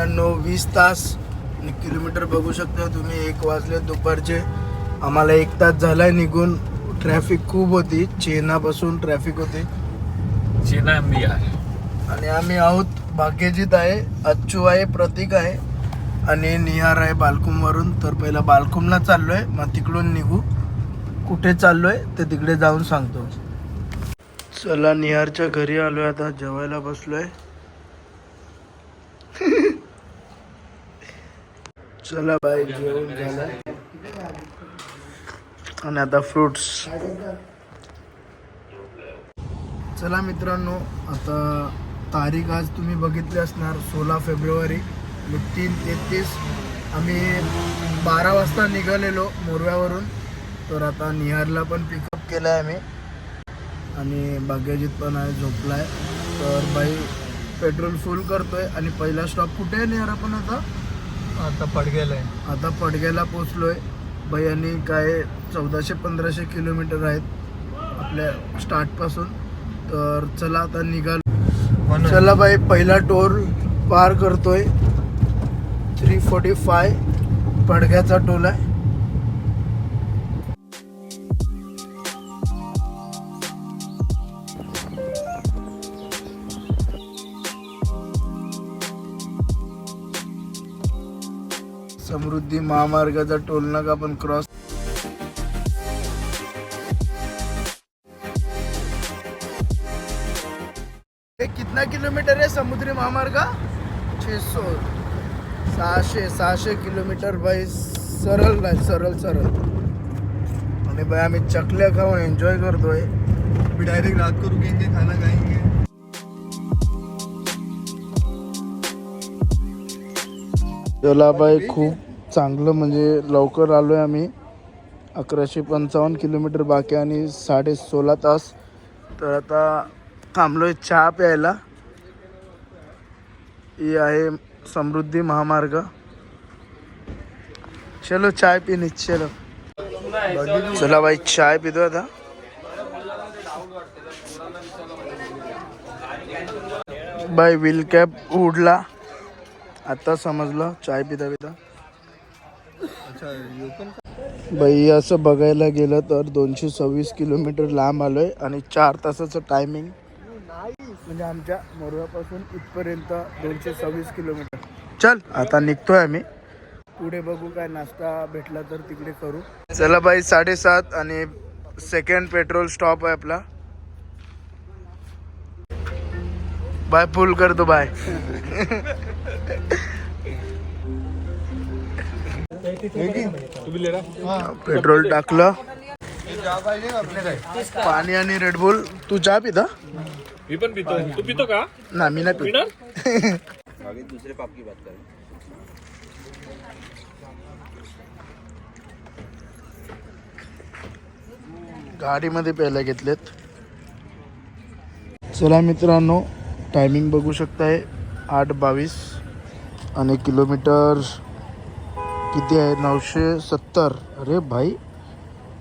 मित्रांनो वीस तास किलोमीटर बघू शकता तुम्ही. एक वाजले दुपारचे. आम्हाला एक तास झालाय निघून. ट्रॅफिक खूप होती. चेनापासून ट्रॅफिक होती. चेना आंबी आहे. आणि आम्ही आहोत भाग्यजित आहे अच्चू आहे प्रतीक आहे आणि निहार आहे बालकुमवरून तर पहिला बालकुमला चाललोय. मग तिकडून निघू. कुठे चाललोय ते तिकडे जाऊन सांगतो. चला निहारच्या घरी आलोय आता. जेवायला बसलोय. चला बाय जेवण झालं. आणि आता फ्रुट्स चला मित्रांनो आता तारीख आज तुम्ही बघितली असणार सोळा फेब्रुवारी. तीन तेहतीस. आम्ही बारा वाजता निघालेलो मोरव्यावरून. तर आता निहारला पण पिकअप केलं आहे आम्ही. आणि भाग्यजित पण आहे झोपला आहे तर बाई पेट्रोल फुल करतोय. आणि पहिला स्टॉप कुठे आहे निहार आपण आता? आता पडगेलाय आता पडग्याला पोचलोय आणि काय चौदाशे पंधराशे किलोमीटर आहेत आपल्या स्टार्टपासून तर चला आता निघालो. चला बाई पहिला टोल पार करतोय. थ्री फोर्टी फाय पडग्याचा टोल आहे. समृद्धी महामार्गाचा टोल नाका आपण क्रॉस हे कितना किलोमीटर आहे समुद्री महामार्ग? छे सौ सहाशे सहाशे किलोमीटर बाई सरळ नाही सरळ सरळ. आणि बाई आम्ही चकल्या खाऊन एन्जॉय करतोय. मी डायरेक्ट रात को रुकेंगे खाना खाएंगे बाई खूप चांगलं म्हणजे लवकर आलो आहे आम्ही. अकराशे पंचावन्न किलोमीटर बाकी आणि साडे सोळा तास. तर आता थांबलो आहे चहा प्यायला. ही आहे समृद्धी महामार्ग. चलो चाय पिणे चलो. चला बाई चाय पितो आता. बाई विल कॅप उडला. आता समजलं चाय पिता पिता. बाई असं बघायला गेलं तर दोनशे सव्वीस किलोमीटर लांब आलोय आणि चार तासाचं टायमिंग म्हणजे आमच्या मोरव्यापासून इथपर्यंत दोनशे सव्वीस किलोमीटर. चल आता निघतोय आम्ही. पुढे बघू काय नाश्ता भेटला तर तिकडे करू. चला बाई साडेसात आणि सेकंड पेट्रोल स्टॉप आहे आपला. बाय फुल करतो बाय. पेट्रोल टाकलं. पाणी आणि रेडबुल तू चहा पिता? मी पण पितो. तू पितो का? ना मी नाही पित. गाडीमध्ये प्यायला घेतलेत. चला मित्रांनो टायमिंग बघू शकताय. आठ बावीस आणि किलोमीटर किती आहे? नऊशे सत्तर. अरे भाई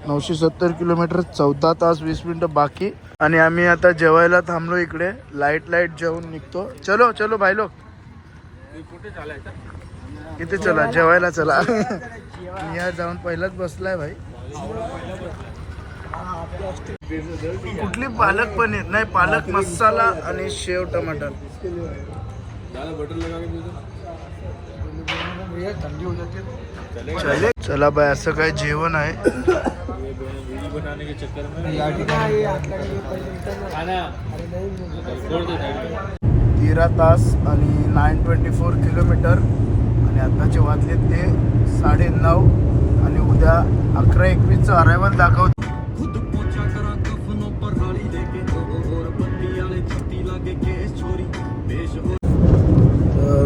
नऊशे सत्तर किलोमीटर चौदा तास वीस मिनटं बाकी. आणि आम्ही आता जेवायला थांबलो इकडे. लाइट लाइट जेवून निघतो. चलो चलो भाई लोक. किती चालायचं चला? जेवायला चला. मी या जाऊन पहिलाच बसलाय भाई. कुठली पालक पनीर? नाही पालक मसाला आणि शेव टमाटर. हो जाती. है चले. चला बाय असं काय जेवण आहे? बनाने के चक्कर में। तेरा तास आणि नाईन ट्वेंटी फोर किलोमीटर आणि आताचे वाजले ते साडे नऊ आणि उद्या अकरा एकवीसचं अरायवल दाखवत.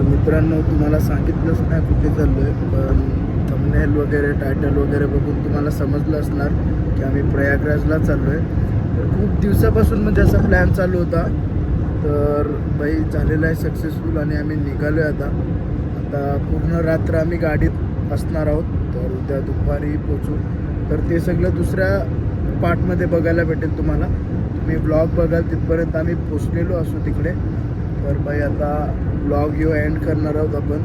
मित्रांनो तुम्हाला सांगितलंच नाही कुठे चाललो आहे पण थंबनेल वगैरे टायटल वगैरे बघून तुम्हाला समजलं असणार की आम्ही प्रयागराजला आहे तर खूप दिवसापासून म्हणजे असा प्लॅन चालू होता. तर बाई झालेला आहे सक्सेसफुल आणि आम्ही निघालो आहे आता. आता पूर्ण रात्र आम्ही गाडीत असणार आहोत. तर उद्या दुपारी पोचू. तर ते सगळं दुसऱ्या पार्टमध्ये बघायला भेटेल तुम्हाला. तुम्ही ब्लॉग बघाल तिथपर्यंत आम्ही पोचलेलो असू तिकडे. तर भाई आता ब्लॉग यो एंड करणार आहोत आपण.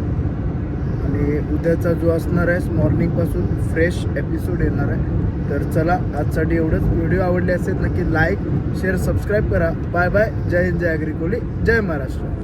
आणि उद्याचा जो असणार आहे मॉर्निंगपासून फ्रेश एपिसोड येणार आहे. तर चला आजसाठी एवढंच. व्हिडिओ आवडले असेल नक्की लाईक शेअर सबस्क्राईब करा. बाय बाय जय हिंद जय अग्रिकोली जय महाराष्ट्र.